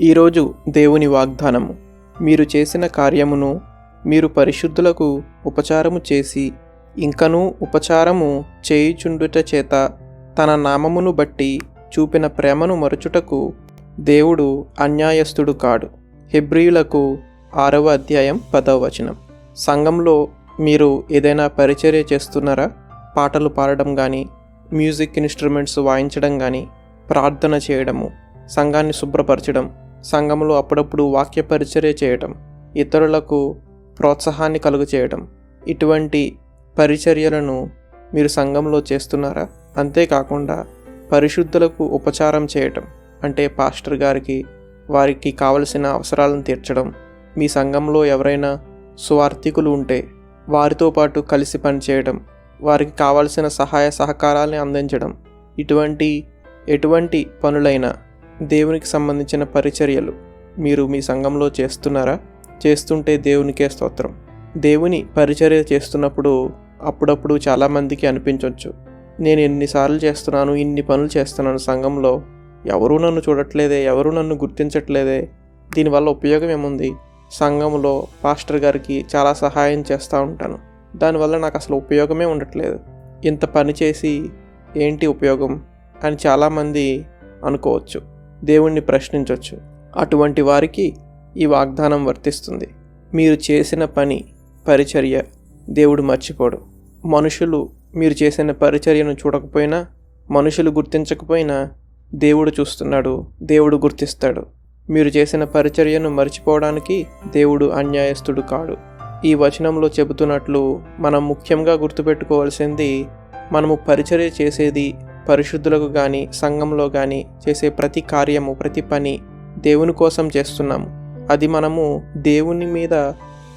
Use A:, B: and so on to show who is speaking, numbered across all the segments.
A: ఈరోజు దేవుని వాగ్దానము. మీరు చేసిన కార్యమును మీరు పరిశుద్ధులకు ఉపచారము చేసి ఇంకనూ ఉపచారము చేయుచుండుట చేత తన నామమును బట్టి చూపిన ప్రేమను మరచుటకు దేవుడు అన్యాయస్థుడు కాడు. హెబ్రియులకు ఆరవ అధ్యాయం పదవ వచనం. సంఘంలో మీరు ఏదైనా పరిచర్య చేస్తున్నారా? పాటలు పాడడం కానీ మ్యూజిక్ ఇన్స్ట్రుమెంట్స్ వాయించడం కానీ ప్రార్థన చేయడము సంఘాన్ని శుభ్రపరచడం సంఘంలో అప్పుడప్పుడు వాక్య పరిచర్య చేయటం ఇతరులకు ప్రోత్సాహాన్ని కలుగు చేయటం ఇటువంటి పరిచర్యలను మీరు సంఘంలో చేస్తున్నారా? అంతేకాకుండా పరిశుద్ధులకు ఉపచారం చేయటం అంటే పాస్టర్ గారికి వారికి కావలసిన అవసరాలను తీర్చడం. మీ సంఘంలో ఎవరైనా సువార్థికులు ఉంటే వారితో పాటు కలిసి పనిచేయడం వారికి కావలసిన సహాయ సహకారాలని అందించడం. ఇటువంటి ఎటువంటి పనులైనా దేవునికి సంబంధించిన పరిచర్యలు మీరు మీ సంఘంలో చేస్తున్నారా? చేస్తుంటే దేవునికే స్తోత్రం. దేవుని పరిచర్య చేస్తున్నప్పుడు అప్పుడప్పుడు చాలామందికి అనిపించవచ్చు నేను ఎన్నిసార్లు చేస్తున్నాను ఇన్ని పనులు చేస్తున్నాను సంఘంలో. ఎవరూ నన్ను చూడట్లేదే ఎవరూ నన్ను గుర్తించట్లేదే. దీనివల్ల ఉపయోగం ఏముంది? సంఘంలో పాస్టర్ గారికి చాలా సహాయం చేస్తూ ఉంటాను. దానివల్ల నాకు అసలు ఉపయోగమే ఉండట్లేదు. ఇంత పని చేసి ఏంటి ఉపయోగం? అని చాలామంది అనుకోవచ్చు. దేవుణ్ణి ప్రశ్నించవచ్చు అటువంటి వారికి ఈ వాగ్దానం వర్తిస్తుంది. మీరు చేసిన పని పరిచర్య దేవుడు మర్చిపోడు. మనుషులు మీరు చేసిన పరిచర్యను చూడకపోయినా మనుషులు గుర్తించకపోయినా దేవుడు చూస్తున్నాడు దేవుడు గుర్తిస్తాడు. మీరు చేసిన పరిచర్యను మర్చిపోవడానికి దేవుడు అన్యాయస్తుడు కాడు. ఈ వచనంలో చెబుతున్నట్లు మనం ముఖ్యంగా గుర్తుపెట్టుకోవాల్సింది మనము పరిచర్య చేసేది పరిశుద్ధులకు కానీ సంఘంలో కానీ చేసే ప్రతి కార్యము ప్రతి పని దేవుని కోసం చేస్తున్నాము. అది మనము దేవుని మీద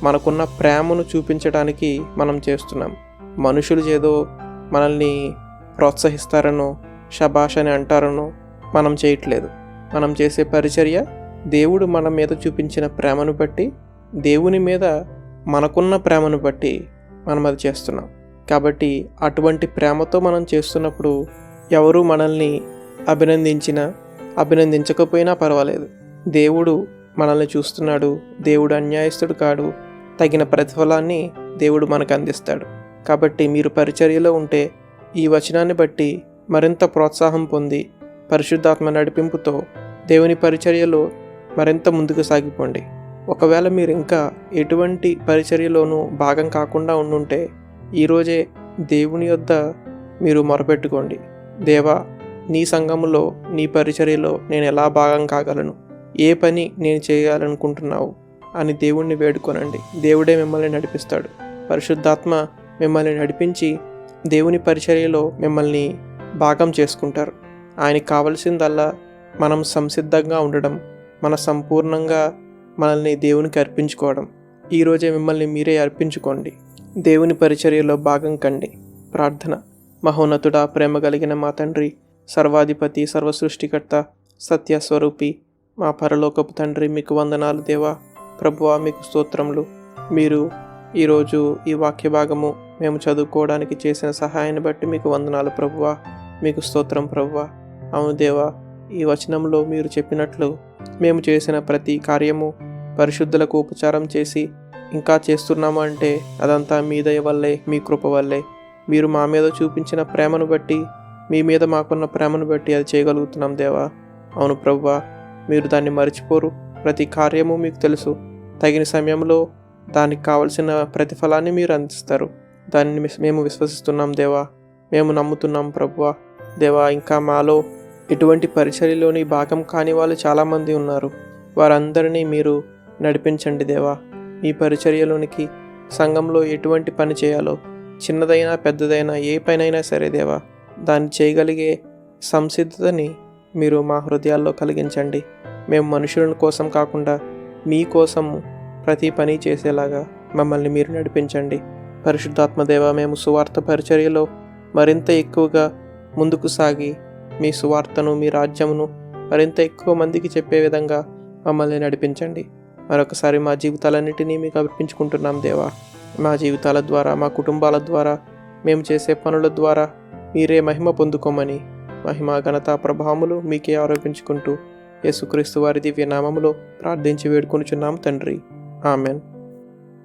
A: మనకున్న ప్రేమను చూపించడానికి మనం చేస్తున్నాం. మనుషులు ఏదో మనల్ని ప్రోత్సహిస్తారనో షబాష్ అని అంటారనో మనం చేయట్లేదు. మనం చేసే పరిచర్య దేవుడు మన మీద చూపించిన ప్రేమను బట్టి దేవుని మీద మనకున్న ప్రేమను బట్టి మనం అది చేస్తున్నాం. కాబట్టి అటువంటి ప్రేమతో మనం చేస్తున్నప్పుడు ఎవరు మనల్ని అభినందించినా అభినందించకపోయినా పర్వాలేదు. దేవుడు మనల్ని చూస్తున్నాడు. దేవుడు అన్యాయస్తుడు కాడు. తగిన ప్రతిఫలాన్ని దేవుడు మనకు అందిస్తాడు. కాబట్టి మీరు పరిచర్యలో ఉంటే ఈ వచనాన్ని బట్టి మరింత ప్రోత్సాహం పొంది పరిశుద్ధాత్మ నడిపింపుతో దేవుని పరిచర్యలో మరింత ముందుకు సాగిపోండి. ఒకవేళ మీరు ఇంకా ఎటువంటి పరిచర్యలోనూ భాగం కాకుండా ఉండుంటే ఈరోజే దేవుని యొద్ద మీరు మొరపెట్టుకోండి. దేవా నీ సంఘములో నీ పరిచర్యలో నేను ఎలా భాగం కాగలను? ఏ పని నేను చేయాలనుకుంటున్నావు? అని దేవుణ్ణి వేడుకొనండి. దేవుడే మిమ్మల్ని నడిపిస్తాడు. పరిశుద్ధాత్మ మిమ్మల్ని నడిపించి దేవుని పరిచర్యలో మిమ్మల్ని భాగం చేసుకుంటారు. ఆయనకి కావలసిందల్లా మనం సంసిద్ధంగా ఉండడం మన సంపూర్ణంగా మనల్ని దేవునికి అర్పించుకోవడం. ఈరోజే మిమ్మల్ని మీరే అర్పించుకోండి. దేవుని పరిచర్యలో భాగం కండి. ప్రార్థన. మహోన్నతుడా ప్రేమ కలిగిన మా తండ్రి సర్వాధిపతి సర్వసృష్టికర్త సత్యస్వరూపి మా పరలోకపు తండ్రి మీకు వందనాలు దేవా. ప్రభువా మీకు స్తోత్రములు. మీరు ఈరోజు ఈ వాక్య భాగము మేము చదువుకోవడానికి చేసిన సహాయాన్ని బట్టి మీకు వందనాలు ప్రభువా. మీకు స్తోత్రం ప్రభువా. అవును దేవా ఈ వచనంలో మీరు చెప్పినట్లు మేము చేసిన ప్రతి కార్యము పరిశుద్ధులకు ఉపచారం చేసి ఇంకా చేస్తున్నాము అంటే అదంతా మీ దయ వల్లే మీ కృప వల్లే. మీరు మా మీద చూపించిన ప్రేమను బట్టి మీ మీద మాకున్న ప్రేమను బట్టి అది చేయగలుగుతున్నాం దేవా. అవును ప్రవ్వా మీరు దాన్ని మర్చిపోరు. ప్రతి కార్యము మీకు తెలుసు. తగిన సమయంలో దానికి కావలసిన ప్రతిఫలాన్ని మీరు అందిస్తారు. దాన్ని మేము విశ్వసిస్తున్నాం దేవా. మేము నమ్ముతున్నాం ప్రభువా దేవా ఇంకా మాలో ఎటువంటి పరిచర్యలోని భాగం కాని వాళ్ళు చాలామంది ఉన్నారు. వారందరినీ మీరు నడిపించండి దేవా. మీ పరిచర్యలోనికి సంఘంలో ఎటువంటి పని చేయాలో చిన్నదైనా పెద్దదైనా ఏ పైనైనా సరే దేవా దాన్ని చేయగలిగే సంసిద్ధతని మీరు మా హృదయాల్లో కలిగించండి. మేము మనుషుల కోసం కాకుండా మీకోసం ప్రతి పని చేసేలాగా మమ్మల్ని మీరు నడిపించండి. పరిశుద్ధాత్మదేవ మేము సువార్త పరిచర్యలో మరింత ఎక్కువగా ముందుకు సాగి మీ సువార్తను మీ రాజ్యమును మరింత ఎక్కువ మందికి చెప్పే విధంగా మమ్మల్ని నడిపించండి. మరొకసారి మా జీవితాలన్నిటినీ మీకు అర్పించుకుంటున్నాం దేవా. మా జీవితాల ద్వారా మా కుటుంబాల ద్వారా మేము చేసే పనుల ద్వారా మీరే మహిమ పొందుకోమని మహిమ ఘనత ప్రభావములు మీకే ఆరోపించుకుంటూ యేసుక్రీస్తు వారి దివ్య నామములో ప్రార్థించి వేడుకొనుచున్నాం తండ్రి. ఆమెన్.